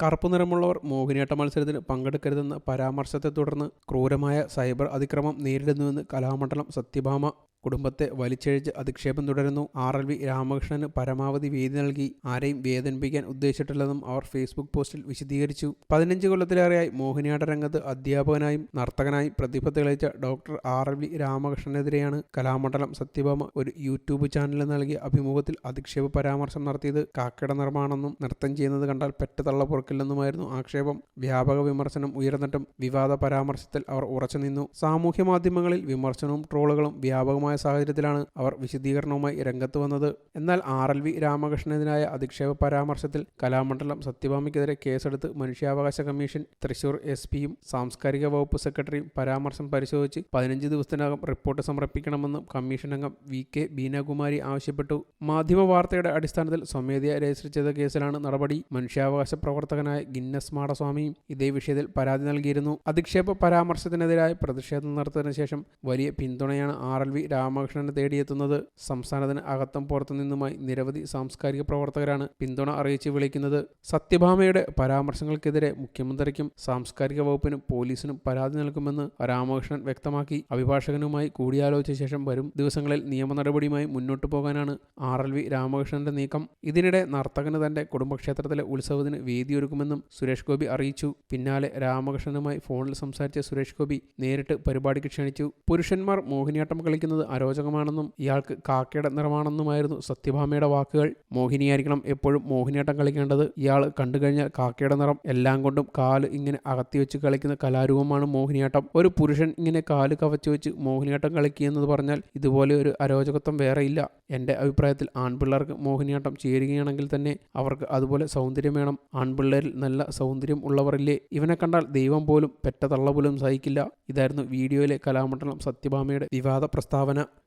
കറുപ്പ് നിറമുള്ളവർ മോഹിനിയാട്ട മത്സരത്തിന് പങ്കെടുക്കരുതെന്ന പരാമർശത്തെ തുടർന്ന് ക്രൂരമായ സൈബർ അതിക്രമം നേരിടുന്നുവെന്ന് കലാമണ്ഡലം സത്യഭാമ കുടുംബത്തെ വലിച്ചഴിച്ച് അധിക്ഷേപം തുടരുന്നു. ആർ. എൽ. വി. രാമകൃഷ്ണന് പരമാവധി വേദി നൽകി. ആരെയും വേദനിപ്പിക്കാൻ ഉദ്ദേശിച്ചിട്ടില്ലെന്നും അവർ ഫേസ്ബുക്ക് പോസ്റ്റിൽ വിശദീകരിച്ചു. പതിനഞ്ച് കൊല്ലത്തിലേറെയായി മോഹിനിയാട്ട രംഗത്ത് അധ്യാപകനായും നർത്തകനായും പ്രതിഭ തെളിയിച്ച ഡോക്ടർ ആർ. എൽ. വി. രാമകൃഷ്ണനെതിരെയാണ് കലാമണ്ഡലം സത്യഭാമ ഒരു യൂട്യൂബ് ചാനലിൽ നൽകിയ അഭിമുഖത്തിൽ അധിക്ഷേപ പരാമർശം നടത്തിയത്. കാക്കട നിർമ്മാണമെന്നും നൃത്തം ചെയ്യുന്നത് കണ്ടാൽ പെട്ടതള്ള തള്ള പൊറുക്കില്ലെന്നുമായിരുന്നു ആക്ഷേപം. വ്യാപക വിമർശനം ഉയർന്നിട്ടും വിവാദ പരാമർശത്തിൽ അവർ ഉറച്ചു നിന്നു സാമൂഹ്യ മാധ്യമങ്ങളിൽ വിമർശനവും ട്രോളുകളും വ്യാപകമായ സാഹചര്യത്തിലാണ് അവർ വിശദീകരണവുമായി രംഗത്ത് വന്നത്. എന്നാൽ ആർ എൽ വി രാമകൃഷ്ണനെതിരായ അധിക്ഷേപ പരാമർശത്തിൽ കലാമണ്ഡലം സത്യഭാമയ്ക്കെതിരെ കേസെടുത്ത് മനുഷ്യാവകാശ കമ്മീഷൻ തൃശൂർ എസ് പിയും സാംസ്കാരിക വകുപ്പ് സെക്രട്ടറിയും പരാമർശം പരിശോധിച്ച് പതിനഞ്ച് ദിവസത്തിനകം റിപ്പോർട്ട് സമർപ്പിക്കണമെന്നും കമ്മീഷൻ അംഗം വി കെ ബീനകുമാരി ആവശ്യപ്പെട്ടു. മാധ്യമ വാർത്തയുടെ അടിസ്ഥാനത്തിൽ സ്വമേധയാ രജിസ്റ്റർ ചെയ്ത കേസിലാണ് നടപടി. മനുഷ്യാവകാശ പ്രവർത്തകനായ ഗിന്നസ് മാടസ്വാമിയും ഇതേ വിഷയത്തിൽ പരാതി നൽകിയിരുന്നു. അധിക്ഷേപ പരാമർശത്തിനെതിരായ പ്രതിഷേധം നടത്തിയതിനു ശേഷം വലിയ പിന്തുണയാണ് ആർ എൽ വി രാമകൃഷ്ണനെ തേടിയെത്തുന്നത് സംസ്ഥാനത്തിന് അകത്തും പുറത്തു നിന്നുമായി നിരവധി സാംസ്കാരിക പ്രവർത്തകരാണ് പിന്തുണ അറിയിച്ച് വിളിക്കുന്നത്. സത്യഭാമയുടെ പരാമർശങ്ങൾക്കെതിരെ മുഖ്യമന്ത്രിക്കും സാംസ്കാരിക വകുപ്പിനും പോലീസിനും പരാതി നൽകുമെന്ന് രാമകൃഷ്ണൻ വ്യക്തമാക്കി. അഭിഭാഷകനുമായി കൂടിയാലോചിച്ച ശേഷം വരും ദിവസങ്ങളിൽ നിയമ നടപടിയുമായി മുന്നോട്ടു പോകാനാണ് ആർ എൽ വി രാമകൃഷ്ണന്റെ നീക്കം. ഇതിനിടെ നർത്തകന് തന്റെ കുടുംബക്ഷേത്രത്തിലെ ഉത്സവത്തിന് വേദിയൊരുക്കുമെന്നും സുരേഷ് ഗോപി അറിയിച്ചു. പിന്നാലെ രാമകൃഷ്ണനുമായി ഫോണിൽ സംസാരിച്ച സുരേഷ് ഗോപി നേരിട്ട് പരിപാടിക്ക് ക്ഷണിച്ചു. പുരുഷന്മാർ മോഹിനിയാട്ടം കളിക്കുന്നത് അരോചകമാണെന്നും ഇയാൾക്ക് കാക്കയുടെ നിറമാണെന്നുമായിരുന്നു സത്യഭാമയുടെ വാക്കുകൾ. മോഹിനിയായിരിക്കണം എപ്പോഴും മോഹിനിയാട്ടം കളിക്കേണ്ടത്. ഇയാൾ കണ്ടു കഴിഞ്ഞാൽ കാക്കയുടെ നിറം എല്ലാം കൊണ്ടും കാൽ ഇങ്ങനെ അകത്തി വെച്ച് കളിക്കുന്ന കലാരൂപമാണ് മോഹിനിയാട്ടം. ഒരു പുരുഷൻ ഇങ്ങനെ കാൽ കവച്ചു വെച്ച് മോഹിനിയാട്ടം കളിക്കുക എന്നത് പറഞ്ഞാൽ ഇതുപോലെ ഒരു അരോചകത്വം വേറെയില്ല. എന്റെ അഭിപ്രായത്തിൽ ആൺപിള്ളേർക്ക് മോഹിനിയാട്ടം ചേരുകയാണെങ്കിൽ തന്നെ അവർക്ക് അതുപോലെ സൗന്ദര്യം വേണം. ആൺപിള്ളേരിൽ നല്ല സൗന്ദര്യം ഉള്ളവരില്ലേ? ഇവനെ കണ്ടാൽ ദൈവം പോലും പെറ്റ തള്ള പോലും സഹിക്കില്ല. ഇതായിരുന്നു വീഡിയോയിലെ കലാമണ്ഡലം സത്യഭാമയുടെ വിവാദ പ്രസ്താവന.